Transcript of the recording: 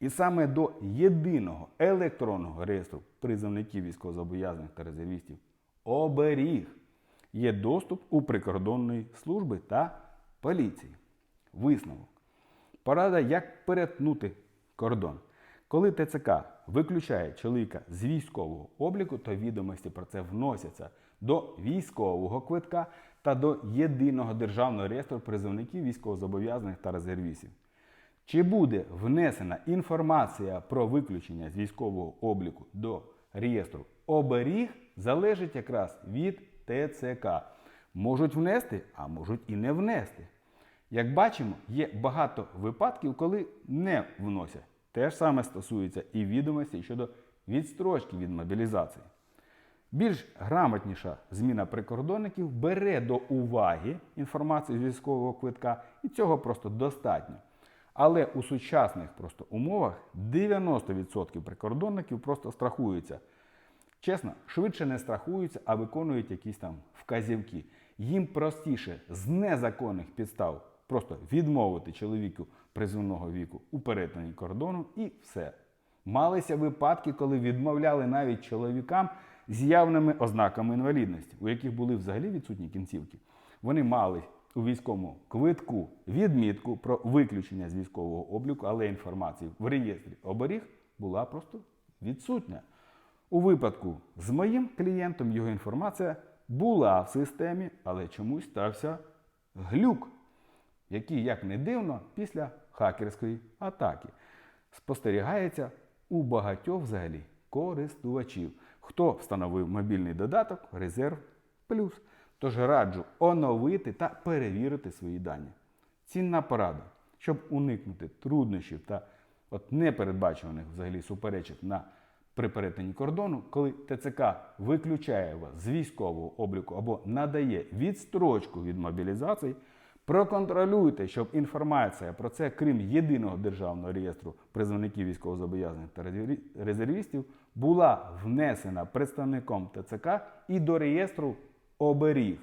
І саме до єдиного електронного реєстру призовників військовозобов'язаних та резервістів оберіг є доступ у прикордонної служби та поліції. Висновок. Порада, як перетнути кордон. Коли ТЦК виключає чоловіка з військового обліку, то відомості про це вносяться до військового квитка та до єдиного державного реєстру призовників військовозобов'язаних та резервістів. Чи буде внесена інформація про виключення з військового обліку до реєстру оберіг, залежить якраз від ТЦК. Можуть внести, а можуть і не внести. Як бачимо, є багато випадків, коли не вносять. Те ж саме стосується і відомостей щодо відстрочки від мобілізації. Більш грамотніша зміна прикордонників бере до уваги інформацію з військового квитка, і цього просто достатньо. Але у сучасних просто умовах 90% прикордонників просто страхуються. Чесно, швидше не страхуються, а виконують якісь там вказівки. Їм простіше з незаконних підстав просто відмовити чоловіку призовного віку у перетині кордону і все. Малися випадки, коли відмовляли навіть чоловікам з явними ознаками інвалідності, у яких були взагалі відсутні кінцівки. Вони мали у військовому квитку відмітку про виключення з військового обліку, але інформація в реєстрі оберіг була просто відсутня. У випадку з моїм клієнтом його інформація була в системі, але чомусь стався глюк, який, як не дивно, після хакерської атаки спостерігається у багатьох взагалі користувачів, хто встановив мобільний додаток Резерв Плюс. Тож раджу оновити та перевірити свої дані. Цінна порада, щоб уникнути труднощів та от непередбачуваних взагалі суперечок на при перетині кордону, коли ТЦК виключає вас з військового обліку або надає відстрочку від мобілізації, проконтролюйте, щоб інформація про це, крім єдиного державного реєстру призовників військовозобов'язаних та резервістів, була внесена представником ТЦК і до реєстру оберіг.